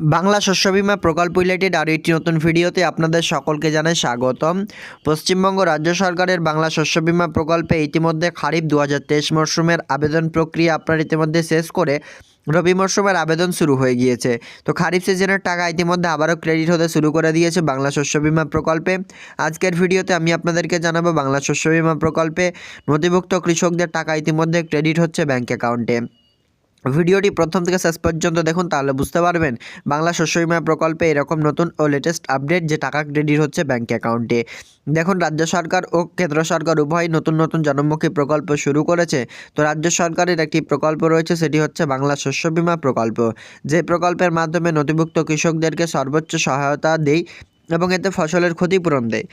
বাংলা শস্য বিমা প্রকল্প রিলেটেড আরও একটি নতুন ভিডিওতে আপনাদের সকলকে জানাই স্বাগতম। পশ্চিমবঙ্গ রাজ্য সরকারের বাংলা শস্য বিমা প্রকল্পে ইতিমধ্যে খারিফ দু হাজার তেইশ মরশুমের আবেদন প্রক্রিয়া আপনার ইতিমধ্যে শেষ করে রবি মরশুমের আবেদন শুরু হয়ে গিয়েছে। তো খারিফ সিজনের টাকা ইতিমধ্যে আবারও ক্রেডিট হতে শুরু করে দিয়েছে বাংলা শস্য বিমা প্রকল্পে। আজকের ভিডিওতে আমি আপনাদেরকে জানাব বাংলা শস্য বিমা প্রকল্পে নথিভুক্ত কৃষকদের টাকা ইতিমধ্যে ক্রেডিট হচ্ছে ব্যাঙ্ক অ্যাকাউন্টে ভিডিওটি প্রথম থেকে শেষ পর্যন্ত দেখুন, তাহলে বুঝতে পারবেন। বাংলা শস্য বিমা প্রকল্পে এরকম নতুন ও লেটেস্ট আপডেট যে টাকা ক্রেডিট হচ্ছে ব্যাঙ্ক অ্যাকাউন্টে দেখুন, রাজ্য সরকার ও কেন্দ্র সরকার উভয় নতুন নতুন জনমুখী প্রকল্প শুরু করেছে। তো রাজ্য সরকারের একটি প্রকল্প রয়েছে, সেটি হচ্ছে বাংলা শস্য বিমা প্রকল্প। যে প্রকল্পের মাধ্যমে নথিভুক্ত কৃষকদেরকে সর্বোচ্চ সহায়তা দেয় এবং এতে ফসলের ক্ষতিপূরণ দেয়।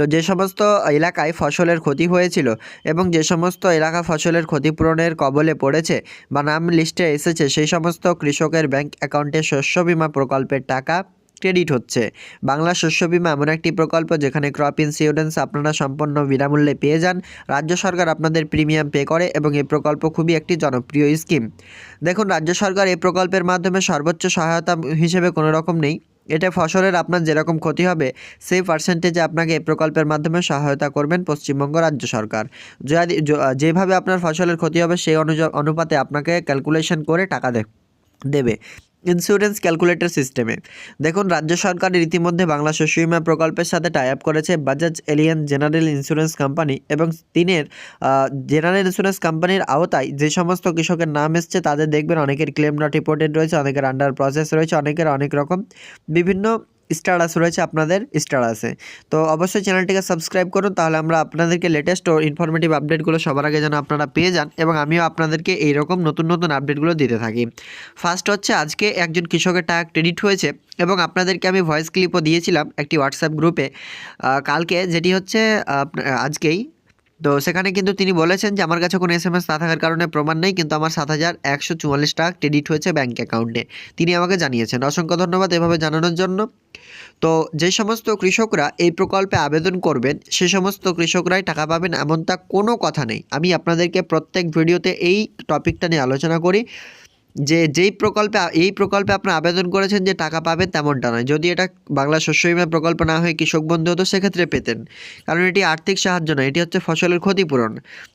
তো যে সমস্ত এলাকায় ফসলের ক্ষতি হয়েছিল এবং যে সমস্ত এলাকা ফসলের ক্ষতিপূরণের কবলে পড়েছে বা নাম লিস্টে এসেছে, সেই সমস্ত কৃষকের ব্যাংক অ্যাকাউন্টে শস্য বিমা প্রকল্পের টাকা ক্রেডিট হচ্ছে। বাংলা শস্য বিমা এমন একটি প্রকল্প যেখানে ক্রপ ইন্স্যুরেন্স আপনারা সম্পূর্ণ বিনামূল্যে পেয়ে যান। রাজ্য সরকার আপনাদের প্রিমিয়াম পে করে এবং এই প্রকল্প খুবই একটি জনপ্রিয় স্কিম। দেখুন, রাজ্য সরকার এই প্রকল্পের মাধ্যমে সর্বোচ্চ সহায়তা হিসেবে কোনো রকম নেই। এটা ফসলের আপনার যেরকম ক্ষতি হবে, সেই পার্সেন্টেজে আপনাকে এই প্রকল্পের মাধ্যমে সহায়তা করবেন পশ্চিমবঙ্গ রাজ্য সরকার। যেভাবে আপনার ফসলের ক্ষতি হবে, সেই অনুযায়ী অনুপাতে আপনাকে ক্যালকুলেশন করে টাকা দেবে। ইন্স্যুরেন্স ক্যালকুলেটর সিস্টেমে দেখুন, রাজ্য সরকারের ইতিমধ্যে বাংলা শস্য বিমা প্রকল্পের সাথে টাই আপ করেছে Bajaj Allianz general insurance company এবং তিনের জেনারেল ইন্স্যুরেন্স কোম্পানির আওতায় যে সমস্ত কৃষকের নাম এসছে, তাদের দেখবেন অনেকের ক্লেম নট রিপোর্টেড রয়েছে, অনেকের আন্ডার প্রসেস রয়েছে, অনেকের অনেক রকম। বিভিন্ন স্ট্যাটাস রয়েছে আপনাদের স্ট্যাটাসে তো অবশ্যই চ্যানেলটিকে সাবস্ক্রাইব করুন, তাহলে আমরা আপনাদেরকে লেটেস্ট ও ইনফরমেটিভ আপডেটগুলো সবার আগে যেন আপনারা পেয়ে যান এবং আমিও আপনাদেরকে এইরকম নতুন নতুন আপডেটগুলো দিতে থাকি। ফার্স্ট হচ্ছে, আজকে একজন কৃষকের টাকা ক্রেডিট হয়েছে এবং আপনাদেরকে আমি ভয়েস ক্লিপও দিয়েছিলাম একটি হোয়াটসঅ্যাপ গ্রুপে কালকে যেটি হচ্ছে আজকেই তো সেখানে কিন্তু তিনি বলেছেন যে, আমার কাছে কোনো এস এম এস না থাকার কারণে প্রমাণ নেই, কিন্তু আমার সাত হাজার একশো চুয়াল্লিশ টাকা ক্রেডিট হয়েছে ব্যাঙ্ক অ্যাকাউন্টে। তিনি আমাকে জানিয়েছেন। অসংখ্য ধন্যবাদ এভাবে জানানোর জন্য। তো যে সমস্ত কৃষকরা এই প্রকল্পে আবেদন করবেন, সে সমস্ত কৃষকরাই টাকা পাবেন এমন তা কোনো কথা নেই। আমি আপনাদেরকে প্রত্যেক ভিডিওতে এই টপিকটা নিয়ে আলোচনা করি। যে, যেই প্রকল্পে এই প্রকল্পে আপনি আবেদন করেছেন যে টাকা পাবেন তেমনটা নয়। যদি এটা বাংলা শস্য বিমা প্রকল্প না হয়ে কৃষক বন্ধু হতো সেক্ষেত্রে পেতেন। কারণ এটি আর্থিক সাহায্য নয়, এটি হচ্ছে ফসলের ক্ষতিপূরণ।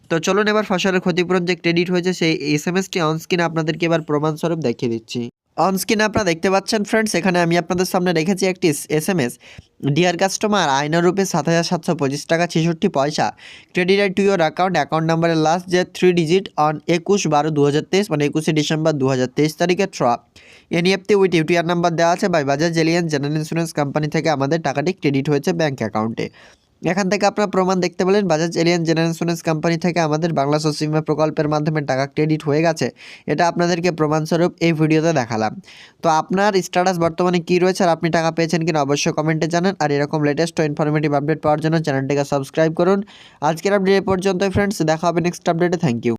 তো চলুন এবার ফসলের ক্ষতিপূরণ যে ক্রেডিট হয়েছে সেই এস এম এসটি অনস্ক্রিনে আপনাদেরকে এবার প্রমাণস্বরূপ দেখিয়ে দিচ্ছি। অনস্ক্রিনে আপনারা দেখতে পাচ্ছেন ফ্রেন্ডস এখানে আমি আপনাদের সামনে রেখেছি একটি S M S dear customer আয়না রূপে সাত হাজার সাতশো পঁচিশ টাকা ছেষট্টি পয়সা। Credited to your account account নাম্বারের লাস্ট যে থ্রি ডিজিট অন একুশ বারো দু হাজার তেইশ মানে একুশে ডিসেম্বর দু হাজার তেইশ তারিখে ট্র এনইএফটি উইথ ইউটিআর নাম্বার দেওয়া আছে by Bajaj Allianz general insurance company থেকে আমাদের টাকাটি ক্রেডিট হয়েছে ব্যাঙ্ক অ্যাকাউন্টে এখান থেকে আপনারা প্রমাণ দেখতে পেলেন বাজাজ এলিয়ান ইন্স্যুরেন্স কোম্পানি থেকে আমাদের বাংলা সসিমা প্রকল্পের মাধ্যমে টাকা ক্রেডিট হয়ে গেছে। এটা আপনাদেরকে প্রমাণস্বরূপ এই ভিডিওতে দেখালাম। তো আপনার স্ট্যাটাস বর্তমানে কী রয়েছে আর আপনি টাকা পেয়েছেন কিনা অবশ্যই কমেন্টে জানান। আর এরকম লেটেস্ট ও ইনফরমেটিভ আপডেট পাওয়ার জন্য চ্যানেলটিকে সাবস্ক্রাইব করুন। আজকের আপডেট এ পর্যন্তই ফ্রেন্ডস দেখা হবে নেক্সট আপডেটে থ্যাংক ইউ